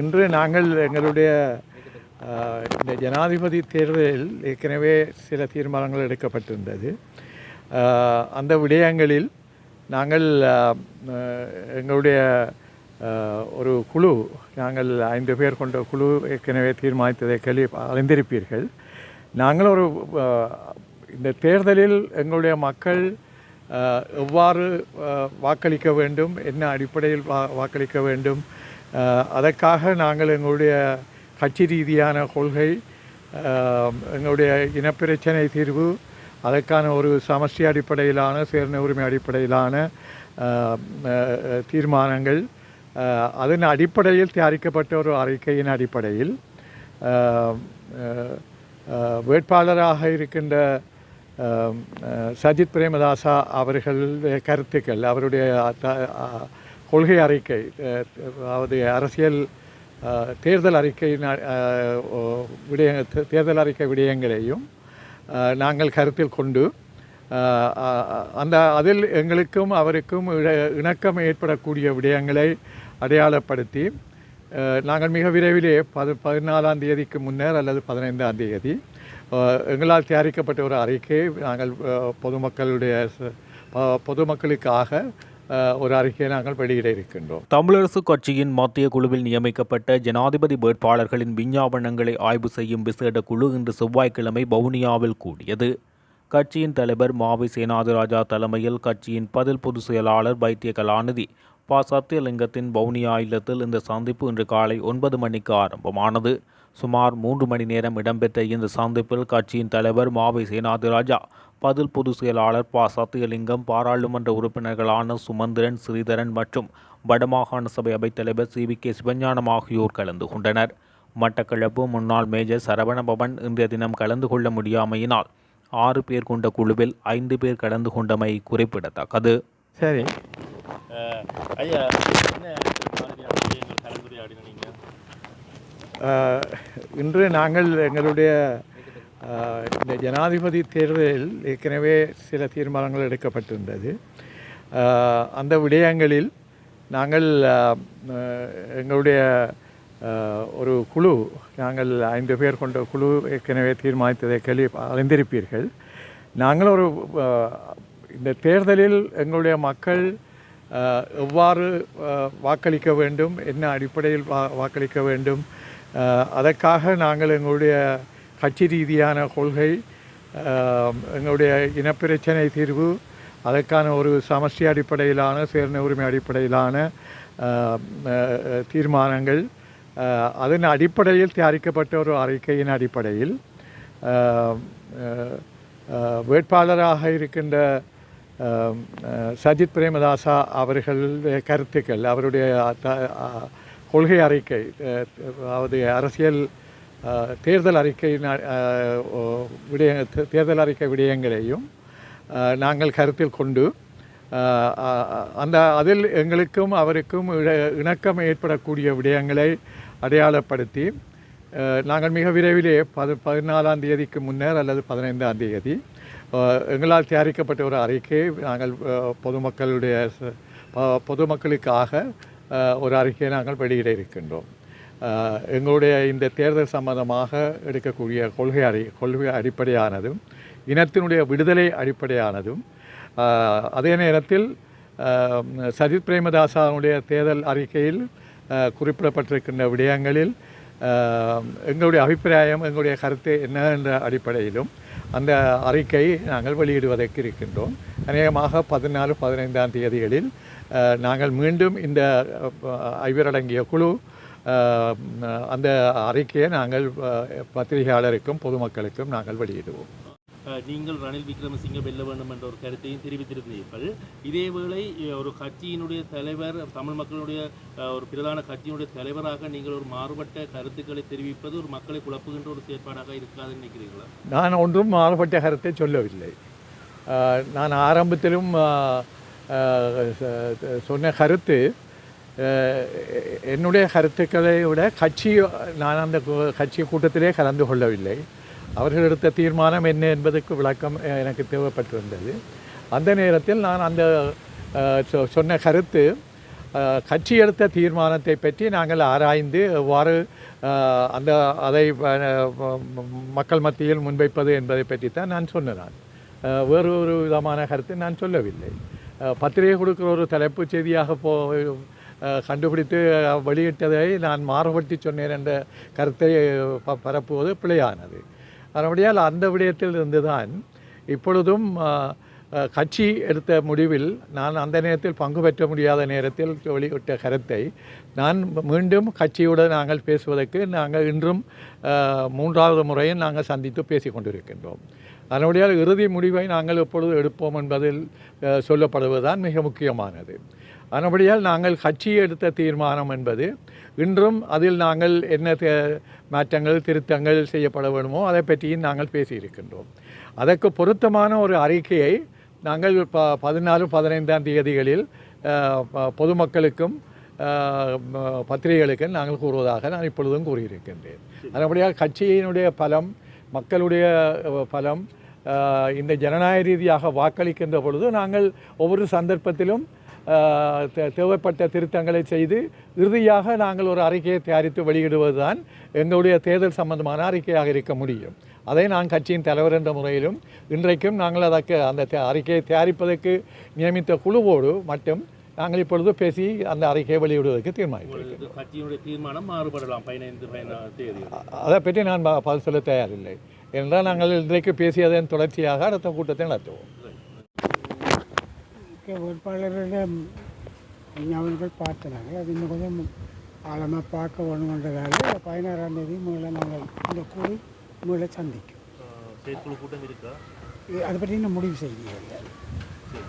இன்று நாங்கள் எங்களுடைய இந்த ஜனாதிபதி தேர்தலில் ஏற்கனவே சில தீர்மானங்கள் எடுக்கப்பட்டிருந்தது. அந்த விடயங்களில் நாங்கள் எங்களுடைய ஒரு குழு நாங்கள் ஐந்து பேர் கொண்ட குழு ஏற்கனவே தீர்மானித்ததை கேள்வி அறிந்திருப்பீர்கள். நாங்கள் ஒரு இந்த தேர்தலில் எங்களுடைய மக்கள் எவ்வாறு வாக்களிக்க வேண்டும் என்ன அடிப்படையில் வாக்களிக்க வேண்டும் அதற்காக நாங்கள் எங்களுடைய கட்சி ரீதியான கொள்கை எங்களுடைய இனப்பிரச்சனை தீர்வு அதற்கான ஒரு சமஷ்டி அடிப்படையிலான சேர்ண உரிமை அடிப்படையிலான தீர்மானங்கள் அதன் அடிப்படையில் தயாரிக்கப்பட்ட ஒரு அறிக்கையின் அடிப்படையில் வேட்பாளராக இருக்கின்ற சஜித் பிரேமதாசா அவர்களுடைய கருத்துக்கள் அவருடைய கொள்கை அறிக்கை அதாவது அரசியல் தேர்தல் அறிக்கை விடய தேர்தல் அறிக்கை விடயங்களையும் நாங்கள் கருத்தில் கொண்டு அந்த அதில் எங்களுக்கும் அவருக்கும் இணக்கம் ஏற்படக்கூடிய விடயங்களை அடையாளப்படுத்தி நாங்கள் மிக விரைவிலே பது பதினாலாம் தேதிக்கு முன்னர் அல்லது பதினைந்தாம் தேதி எங்களால் தயாரிக்கப்பட்ட ஒரு அறிக்கையை நாங்கள் பொதுமக்களுடைய பொதுமக்களுக்காக ஒரு அறிக்கையை நாங்கள் வெளியிட இருக்கின்றோம் தமிழரசு கட்சியின் மத்திய குழுவில் நியமிக்கப்பட்ட ஜனாதிபதி வேட்பாளர்களின் விஞ்ஞாபனங்களை ஆய்வு செய்யும் விசேட குழு இன்று செவ்வாய்க்கிழமை வவுனியாவில் கூடியது கட்சியின் தலைவர் மாவி சேனாதிராஜா தலைமையில் கட்சியின் பதில் பொதுச் செயலாளர் வைத்திய கலாநிதி ப சத்தியலிங்கத்தின் வவுனியா இல்லத்தில் இந்த சந்திப்பு இன்று காலை ஒன்பது மணிக்கு ஆரம்பமானது சுமார் மூன்று மணி நேரம் இடம்பெற்ற இந்த சந்திப்பில் கட்சியின் தலைவர் மாவி சேனாதிராஜா பதில் பொதுச் செயலாளர் ப. சத்தியலிங்கம் பாராளுமன்ற உறுப்பினர்களான சுமந்திரன் ஸ்ரீதரன் மற்றும் வடமாகாண சபை அவைத்தலைவர் சி. வி. கே. சிவஞானம் ஆகியோர் கலந்து கொண்டனர். மட்டக்களப்பு முன்னாள் மேஜர் சரவணபவன் இன்றைய தினம் கலந்து கொள்ள முடியாமையினால் ஆறு பேர் கொண்ட குழுவில் ஐந்து பேர் கலந்து கொண்டமை குறிப்பிடத்தக்கது. சரி. ஐயா இன்று நாங்கள் எங்களுடைய இந்த ஜனாதிபதி தேர்தலில் ஏற்கனவே சில தீர்மானங்கள் எடுக்கப்பட்டிருந்தது. அந்த விடயங்களில் நாங்கள் எங்களுடைய ஒரு குழு நாங்கள் ஐந்து பேர் கொண்ட குழு ஏற்கனவே தீர்மானித்ததை கேள்வி அறிந்திருப்பீர்கள். நாங்கள் ஒரு இந்த தேர்தலில் எங்களுடைய மக்கள் எவ்வாறு வாக்களிக்க வேண்டும் என்ன அடிப்படையில் வாக்களிக்க வேண்டும் அதற்காக நாங்கள் எங்களுடைய கட்சி ரீதியான கொள்கை எங்களுடைய இனப்பிரச்சனை தீர்வு அதற்கான ஒரு சமஷ்டி அடிப்படையிலான சேர்ண உரிமை அடிப்படையிலான தீர்மானங்கள் அதன் அடிப்படையில் தயாரிக்கப்பட்ட ஒரு அறிக்கையின் அடிப்படையில் வேட்பாளராக இருக்கின்ற சஜித் பிரேமதாசா அவர்களுடைய கருத்துக்கள் அவருடைய கொள்கை அறிக்கை அதாவது அரசியல் தேர்தல் அறிக்கையின் விடய தேர்தல் அறிக்கை விடயங்களையும் நாங்கள் கருத்தில் கொண்டு அந்த அதில் எங்களுக்கும் அவருக்கும் இணக்கம் ஏற்படக்கூடிய விடயங்களை அடையாளப்படுத்தி நாங்கள் மிக விரைவிலே பது பதினாலாம் தேதிக்கு முன்னர் அல்லது பதினைந்தாம் தேதி எங்களால் தயாரிக்கப்பட்ட ஒரு அறிக்கையை நாங்கள் பொதுமக்களுடைய பொதுமக்களுக்காக ஒரு அறிக்கையை நாங்கள் வெளியிட இருக்கின்றோம் எங்களுடைய இந்த தேர்தல் சம்பந்தமாக எடுக்கக்கூடிய கொள்கை அறி கொள்கை அடிப்படையானதும் இனத்தினுடைய விடுதலை அடிப்படையானதும் அதே நேரத்தில் சஜித் பிரேமதாசாவுடைய தேர்தல் அறிக்கையில் குறிப்பிடப்பட்டிருக்கின்ற விடயங்களில் எங்களுடைய அபிப்பிராயம் எங்களுடைய கருத்து என்ன என்ற அடிப்படையிலும் அந்த அறிக்கை நாங்கள் வெளியிடுவதற்கு இருக்கின்றோம் அநேகமாக பதினாலு பதினைந்தாம் தேதிகளில் நாங்கள் மீண்டும் இந்த ஐவரடங்கிய குழு அந்த அறிக்கையை நாங்கள் பத்திரிகையாளருக்கும் பொதுமக்களுக்கும் நாங்கள் வெளியிடுவோம். நீங்கள் ரணில் விக்ரமசிங்க வெல்ல வேண்டும் என்ற ஒரு கருத்தையும் தெரிவித்திருந்தீர்கள். இதேவேளை ஒரு கட்சியினுடைய தலைவர் தமிழ் மக்களுடைய ஒரு பிரதான கட்சியினுடைய தலைவராக நீங்கள் ஒரு மாறுபட்ட கருத்துக்களை தெரிவிப்பது ஒரு மக்களை குழப்புகின்ற ஒரு செயற்பாடாக இருக்காதுன்னு நினைக்கிறீங்களா நான் ஒன்றும் மாறுபட்ட கருத்தை சொல்லவில்லை. நான் ஆரம்பத்திலும் சொன்ன கருத்து என்னுடைய கருத்துக்களை விட கட்சி நான் அந்த கட்சி கூட்டத்திலே கலந்து கொள்ளவில்லை. அவர்கள் எடுத்த தீர்மானம் என்ன என்பதற்கு விளக்கம் எனக்கு தேவைப்பட்டிருந்தது. அந்த நேரத்தில் நான் அந்த சொ- சொன்ன கருத்து கட்சி எடுத்த தீர்மானத்தை பற்றி நாங்கள் ஆராய்ந்து எவ்வாறு அந்த அதை மக்கள் மத்தியில் முன்வைப்பது என்பதை பற்றி தான் நான் சொன்னேன். வேறு ஒரு விதமான கருத்து நான் சொல்லவில்லை. பத்திரிகை கொடுக்குற ஒரு தலைப்பு செய்தியாக போ கண்டுபிடித்து வெளியிட்டதை நான் மாறுபடுத்தி சொன்னேன் என்ற கருத்தை ப- பரப்புவது பிழையானது. அதனுடையால் அந்த விடயத்தில் இருந்துதான் இப்பொழுதும் கட்சி எடுத்த முடிவில் நான் அந்த நேரத்தில் பங்கு பெற்ற முடியாத நேரத்தில் வெளியிட்ட கருத்தை நான் மீண்டும் கட்சியுடன் நாங்கள் பேசுவதற்கு நாங்கள் இன்றும் மூன்றாவது முறையும் நாங்கள் சந்தித்து பேசி கொண்டிருக்கின்றோம் அதனுடைய இறுதி முடிவை நாங்கள் எப்பொழுது எடுப்போம் என்பதில் சொல்லப்படுவதுதான் மிக முக்கியமானது. அதனுடையால் நாங்கள் கட்சி எடுத்த தீர்மானம் என்பது இன்றும் அதில் நாங்கள் என்ன மாற்றங்கள் திருத்தங்கள் செய்யப்பட வேண்டுமோ அதை பற்றியும் நாங்கள் பேசியிருக்கின்றோம். அதற்கு பொருத்தமான ஒரு அறிக்கையை நாங்கள் ப பதினாலு பதினைந்தாம் தேதிகளில் பொதுமக்களுக்கும் பத்திரிகைகளுக்கும் நாங்கள் கூறுவதாக நான் இப்பொழுதும் கூறியிருக்கின்றேன். அதனுடைய கட்சியினுடைய பலம் மக்களுடைய பலம் இந்த ஜனநாயக ரீதியாக வாக்களிக்கின்ற பொழுது நாங்கள் ஒவ்வொரு சந்தர்ப்பத்திலும் தே- தேவைப்பட்ட திருத்தங்களை செய்து இறுதியாக நாங்கள் ஒரு அறிக்கையை தயாரித்து வெளியிடுவதுதான் எங்களுடைய தேர்தல் சம்பந்தமான அறிக்கையாக இருக்க முடியும். அதை நான் கட்சியின் தலைவர் என்ற முறையிலும் இன்றைக்கும் நாங்கள் அதற்கு அந்த அறிக்கையை தயாரிப்பதற்கு நியமித்த குழுவோடு மட்டும் நாங்கள் இப்பொழுது பேசி அந்த அறிக்கையை வெளியிடுவதற்கு கட்சியினுடைய தீர்மானம் மாறுபடலாம் பதினைந்து பதினாறு தேதி அதை பற்றி நான் பதில் சொல்ல தயாரில்லை. என்றால் நாங்கள் இன்றைக்கு பேசியதன் தொடர்ச்சியாக அடுத்த கூட்டத்தை நடத்துவோம். வேட்பாளர்களுடைய விஞ்ஞாபனங்கள் பார்த்தனாங்க அது இன்னும் கொஞ்சம் ஆழமாக பார்க்க வேணுமென்றதால பதினாறாம் தேதி மீள நாங்கள் இந்த குழு மீள சந்திக்கும். செயற்குழு கூட்டம் இருக்கா? இது- அதை பற்றி இன்னும் முடிவு செய்யவில்லை. சரி.